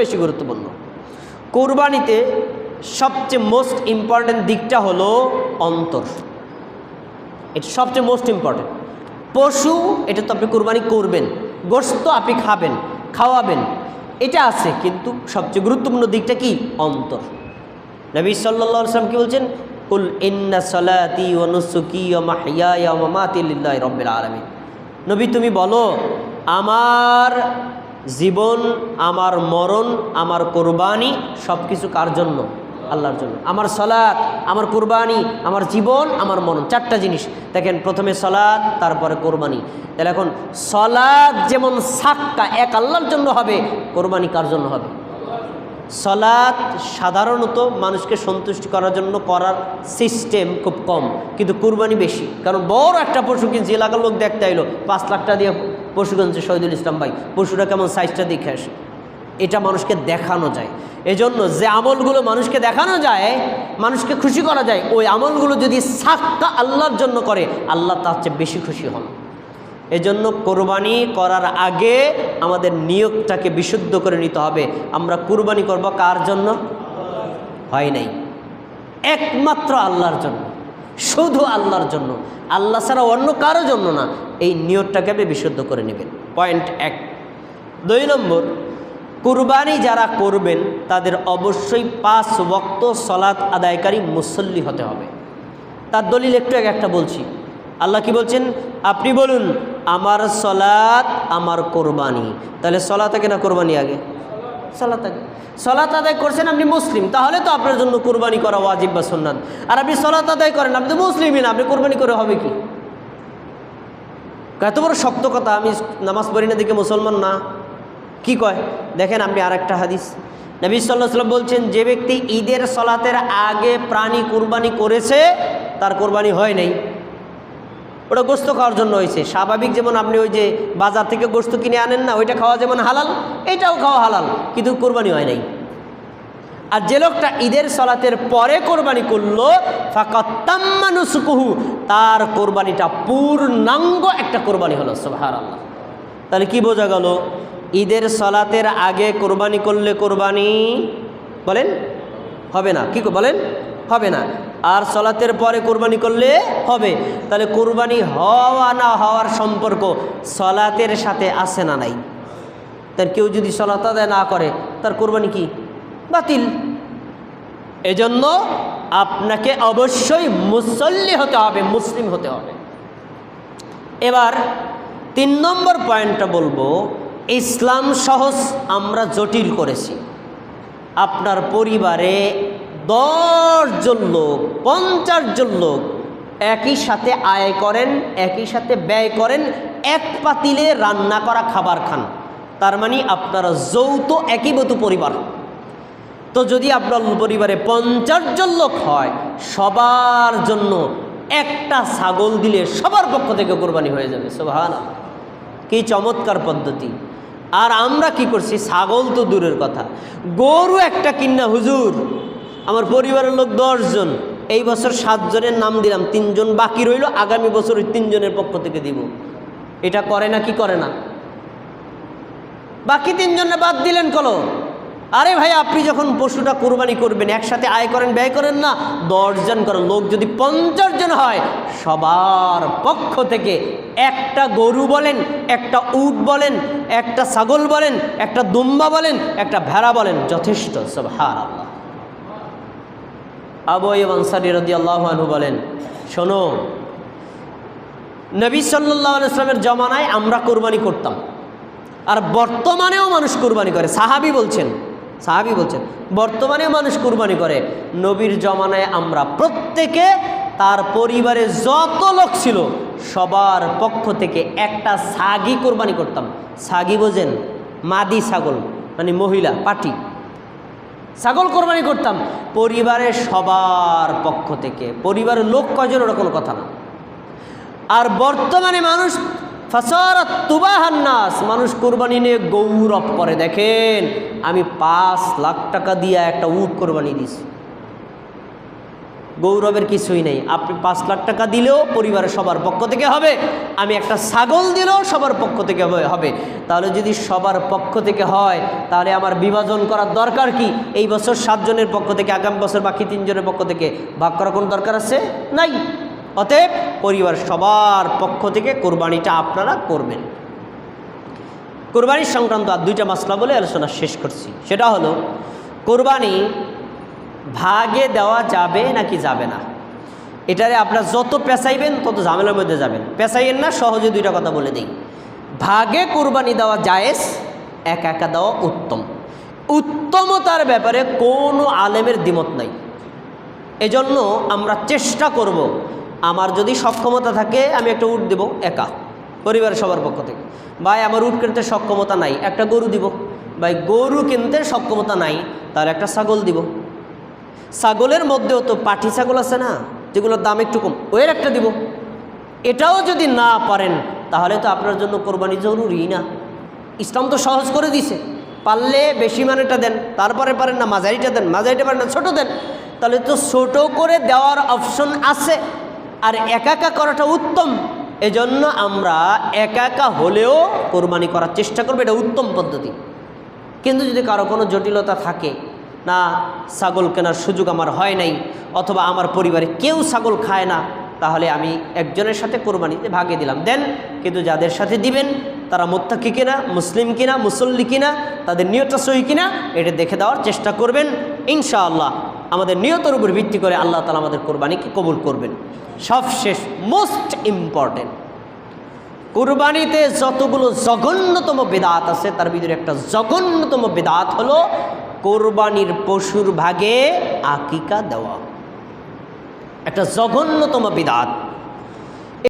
বেশি গুরুত্বপূর্ণ। কোরবানিতে সবচেয়ে মোস্ট ইম্পর্ট্যান্ট দিকটা হলো অন্তর। এটা সবচেয়ে মোস্ট ইম্পর্ট্যান্ট পশু, এটা তো আপনি কোরবানি করবেন গোস্ত আপনি খাবেন, খাওয়াবেন, এটা আছে, কিন্তু সবচেয়ে গুরুত্বপূর্ণ দিকটা কি? অন্তর। নবী সাল্লাম কি বলছেন? কুল ইন্না সালাতি রাব্বিল নবী তুমি বলো, আমার জীবন, আমার মরণ, আমার কোরবানি সব কিছু কার জন্য? আল্লাহর জন্য। আমার সলাৎ আমার কোরবানি, আমার জীবন, আমার মরণ, চারটা জিনিস। দেখেন, প্রথমে সলাৎ তারপরে কোরবানি। তাহলে এখন সলাৎ যেমন সাক্কা এক আল্লাহর জন্য হবে, কোরবানি কার জন্য হবে? সলাৎ সাধারণত মানুষকে সন্তুষ্টি করার জন্য করার সিস্টেম খুব কম। কিন্তু কুরবানি বেশি। কারণ বড় একটা পশু কিনছে, এলাকার লোক দেখতে এলো পাঁচ লাখ টাকা দিয়ে পশু কিনছে শহীদুল ইসলাম ভাই, পশুরা কেমন সাইজটা দেখে আসে। এটা মানুষকে দেখানো যায়। এজন্য যে আমলগুলো মানুষকে দেখানো যায়, মানুষকে খুশি করা যায়, ওই আমলগুলো যদি সাক্কা আল্লাহর জন্য করে, আল্লাহ তার চেয়ে বেশি খুশি হন। এজন্য কোরবানি করার আগে আমাদের নিয়োগটাকে বিশুদ্ধ করে নিতে হবে। আমরা কোরবানি করব কার জন্য? হয় নাই। একমাত্র আল্লাহর জন্য। শুধু আল্লাহর জন্য। আল্লাহ ছাড়া অন্য কারও জন্য না, এই নিয়তটাকে আপনি বিশুদ্ধ করে নেবেন। পয়েন্ট এক। দুই নম্বর, কুরবানি যারা করবেন, তাদের অবশ্যই পাঁচ ওয়াক্ত সলাৎ আদায়কারী মুসল্লি হতে হবে। তার দলিল একটু আগে একটা বলছি। আল্লাহ কি বলছেন? আপনি বলুন, আমার সলাৎ আমার কোরবানি। তাহলে সলাৎ আগে না কোরবানি আগে? সলাৎ আগে সলাৎ আদায় করছেন আপনি মুসলিম, তাহলে তো আপনার জন্য কোরবানি করা ওয়াজিব বা সুন্নাত। আর আপনি সলাত আদায় করেন, আপনি তো মুসলিমই না, আপনি কোরবানি করে হবে কি? এত বড় শক্ত কথা, আমি নামাজ পড়ি না দিকে মুসলমান না? কি কয়? দেখেন আপনি আর একটা হাদিস। নবী সাল্লাহ সাল্লাম বলছেন, যে ব্যক্তি ঈদের সলাতের আগে প্রাণী কুরবানি করেছে, তার কোরবানি হয় নাই। ওটা গোস্ত খাওয়ার জন্য হয়েছে। স্বাভাবিক যেমন আপনি ওই যে বাজার থেকে গোস্ত কিনে আনেন না, ওইটা খাওয়া যেমন হালাল, এটাও খাওয়া হালাল, কিন্তু কোরবানি হয় নাই। আর যে লোকটা ঈদের সলাতের পরে কোরবানি করল ফাঁকাত্তাম্মানুসুকুহু তার কোরবানিটা পূর্ণাঙ্গ একটা কোরবানি হলো সোহার আল্লাহ তাহলে কি বোঝা গেল? ঈদের সলাতের আগে কোরবানি করলে কোরবানি, বলেন? হবে না, কি বলেন? হবে না। আর সলাতের পরে কোরবানি করলে হবে। তাহলে কোরবানি হওয়া না হওয়ার সম্পর্ক সলাতের সাথে আসে না নাই। তার কেউ যদি সলাত আদায় না করে, তার কোরবানি কি? বাতিল। এজন্য আপনাকে অবশ্যই মুসল্লি হতে হবে, মুসলিম হতে হবে। এবার তিন নম্বর পয়েন্টটা বলব, ইসলাম সহজ আমরা জটিল করেছি। আপনার পরিবারে দশজন লোক, পঞ্চাশ জন লোক একই সাথে আয় করেন, একই সাথে ব্যয় করেন, এক পাতিলে রান্না করা খাবার খান। তার মানে আপনারা যৌথ একীভূত পরিবার। তো যদি আপনার পরিবারে পঞ্চাশ জন লোক হয়, সবার জন্য একটা ছাগল দিলে সবার পক্ষ থেকে কোরবানি হয়ে যাবে সোভান কি চমৎকার পদ্ধতি। আর আমরা কি করছি? ছাগল তো দূরের কথা। গরু একটা কিন্না হুজুর আমার পরিবারের লোক দশজন, এই বছর সাতজনের নাম দিলাম, তিনজন বাকি রইল, আগামী বছর ওই তিনজনের পক্ষ থেকে দিব। এটা করে না কি করে না? বাকি তিনজনে বাদ দিলেন কলো। আরে ভাই, আপনি যখন পশুটা কোরবানি করবেন, একসাথে আয় করেন, ব্যয় করেন না, দশজন করেন লোক যদি পঞ্চাশ জন হয়, সবার পক্ষ থেকে একটা গরু বলেন, একটা উট বলেন, একটা ছাগল বলেন, একটা দুম্বা বলেন, একটা ভেড়া বলেন, যথেষ্ট সব হার আল্লাহ আবু আনসারি রদি আল্লাহানহু বলেন, শোনো, নবী সাল্লাহ ইসলামের জমানায় আমরা কোরবানি করতাম। আর বর্তমানেও মানুষ কোরবানি করে। সাহাবি বলছেন সাহাবি বলছেন, বর্তমানেও মানুষ কুরবানি করে। নবীর জমানায় আমরা প্রত্যেকে, তার পরিবারে যত লোক ছিল, সবার পক্ষ থেকে একটা সাগি কোরবানি করতাম। সাগি বোঝেন, মাদি ছাগল মানে মহিলা, পাটি। ছাগল কোরবানি করতাম। পরিবারের সবার পক্ষ থেকে, পরিবারের লোক কজন ওরা কোনো কথা না। আর বর্তমানে মানুষ, ফাসারাত তুবাহান্নাস মানুষ কোরবানি নিয়ে গৌরব করে। দেখেন, আমি পাঁচ লাখ টাকা দিয়ে একটা উট কোরবানি দিছি গৌরবের কিছুই নেই। আপনি পাঁচ লাখ টাকা দিলেও পরিবারের সবার পক্ষ থেকে হবে। আমি একটা ছাগল দিলেও সবার পক্ষ থেকে হবে- তাহলে যদি সবার পক্ষ থেকে হয়, তাহলে আমার বিভাজন করার দরকার কি? এই বছর সাতজনের পক্ষ থেকে, আগামী বছর বাকি তিনজনের পক্ষ থেকে ভাগ করার কোনো দরকার আছে? নাই। অতএব পরিবার সবার পক্ষ থেকে কোরবানিটা আপনারা করবেন। কোরবানির সংক্রান্ত আর দুইটা মাসলা বলে আলোচনা শেষ করছি। সেটা হলো, কোরবানি ভাগে দেওয়া যাবে নাকি যাবে না? এটারে আপনারা যত পেঁচাইবেন, তত ঝামেলার মধ্যে যাবেন। পেঁচাইয়েন না, সহজে দুইটা কথা বলে দিই। ভাগে কোরবানি দেওয়া জায়েজ, একা একা দেওয়া উত্তম। উত্তমতার ব্যাপারে কোনো আলেমের দ্বিমত নাই। এজন্য আমরা চেষ্টা করব, আমার যদি সক্ষমতা থাকে, আমি একটা উট দেব একা, পরিবারের সবার পক্ষ থেকে। ভাই, আমার উট কিনতে সক্ষমতা নাই, একটা গরু দিব। ভাই, গরু কিনতে সক্ষমতা নাই, তার একটা ছাগল দিব। ছাগলের মধ্যেও তো পাঠি ছাগল আছে না, যেগুলোর দাম একটু কম। ওয়ের একটা দিব। এটাও যদি না পারেন, তাহলে তো আপনার জন্য কোরবানি জরুরি না। ইসলাম তো সহজ করে দিছে। পারলে বেশি মানেটা দেন, তারপরে পারেন না, মাঝারিটা দেন, মাঝারিটা পারেন না, ছোটো দেন। তাহলে তো ছোট করে দেওয়ার অপশন আছে। আর একা একা করাটা উত্তম। এজন্য আমরা একা একা হলেও কোরবানি করার চেষ্টা করব, এটা উত্তম পদ্ধতি। কিন্তু যদি কারও কোনো জটিলতা থাকে না, ছাগল কেনার সুযোগ আমার হয় নাই, অথবা আমার পরিবারে কেউ ছাগল খায় না, তাহলে আমি একজনের সাথে কোরবানিতে ভাগে দিলাম। দেন, কিন্তু যাদের সাথে দিবেন, তারা মোত্তাকি কিনা, মুসলিম কিনা, মুসল্লি কিনা, তাদের নিয়তটা সহি কিনা, এটা দেখে দেওয়ার চেষ্টা করবেন, ইনশাআল্লাহ। আমাদের নিয়তের উপর ভিত্তি করে আল্লাহ তালা আমাদের কোরবানিকে কবুল করবেন। সবশেষ মোস্ট ইম্পর্টেন্ট কুরবানিতে যতগুলো জঘন্যতম বেদাত আছে, তার ভিতরে একটা জঘন্যতম বেদাত হলো কোরবানির পশুর ভাগে আকিকা দেওয়া। একটা জঘন্যতম বিদাত।